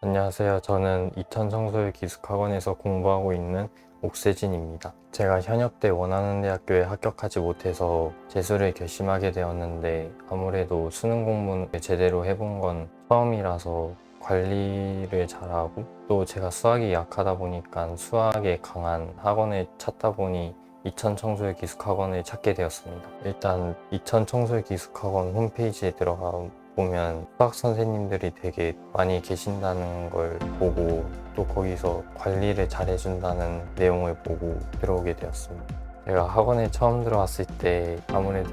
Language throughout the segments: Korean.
안녕하세요. 저는 이천성소의 기숙학원에서 공부하고 있는 옥세진입니다. 제가 현역 때 원하는 대학교에 합격하지 못해서 재수를 결심하게 되었는데 아무래도 수능 공부를 제대로 해본 건 처음이라서 관리를 잘하고 또 제가 수학이 약하다 보니까 수학에 강한 학원을 찾다 보니 이천 청소의 기숙학원을 찾게 되었습니다. 일단 이천 청소의 기숙학원 홈페이지에 들어가 보면 수학 선생님들이 되게 많이 계신다는 걸 보고 또 거기서 관리를 잘 해준다는 내용을 보고 들어오게 되었습니다. 제가 학원에 처음 들어왔을 때 아무래도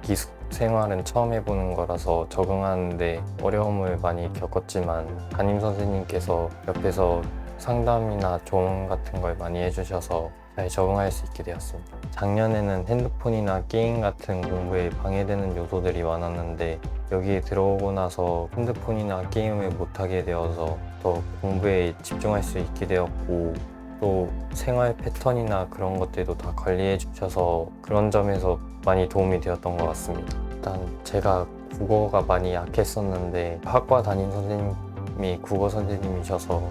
기숙 생활은 처음 해보는 거라서 적응하는데 어려움을 많이 겪었지만 담임 선생님께서 옆에서 상담이나 조언 같은 걸 많이 해주셔서 잘 적응할 수 있게 되었습니다. 작년에는 핸드폰이나 게임 같은 공부에 방해되는 요소들이 많았는데 여기에 들어오고 나서 핸드폰이나 게임을 못하게 되어서 더 공부에 집중할 수 있게 되었고 또 생활 패턴이나 그런 것들도 다 관리해 주셔서 그런 점에서 많이 도움이 되었던 것 같습니다. 일단 제가 국어가 많이 약했었는데 학과 담임 선생님이 국어 선생님이셔서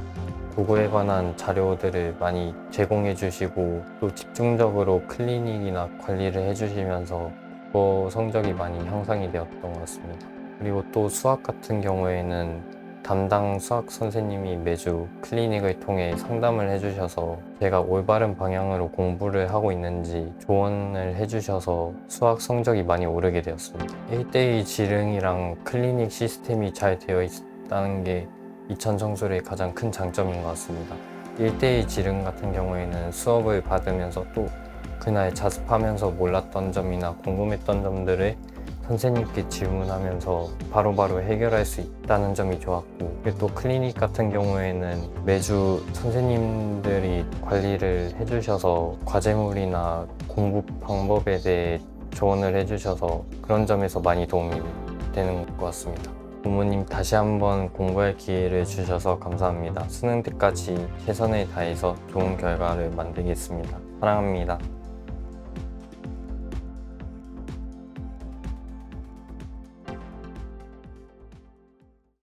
국어에 관한 자료들을 많이 제공해 주시고 또 집중적으로 클리닉이나 관리를 해 주시면서 국어 성적이 많이 향상이 되었던 것 같습니다. 그리고 또 수학 같은 경우에는 담당 수학 선생님이 매주 클리닉을 통해 상담을 해주셔서 제가 올바른 방향으로 공부를 하고 있는지 조언을 해주셔서 수학 성적이 많이 오르게 되었습니다. 1대1 지능이랑 클리닉 시스템이 잘 되어 있다는 게 이천 청소의 가장 큰 장점인 것 같습니다. 1대1 지능 같은 경우에는 수업을 받으면서 또 그날 자습하면서 몰랐던 점이나 궁금했던 점들을 선생님께 질문하면서 바로 바로 해결할 수 있다는 점이 좋았고 또 클리닉 같은 경우에는 매주 선생님들이 관리를 해주셔서 과제물이나 공부 방법에 대해 조언을 해주셔서 그런 점에서 많이 도움이 되는 것 같습니다. 부모님 다시 한번 공부할 기회를 주셔서 감사합니다. 수능 때까지 최선을 다해서 좋은 결과를 만들겠습니다. 사랑합니다.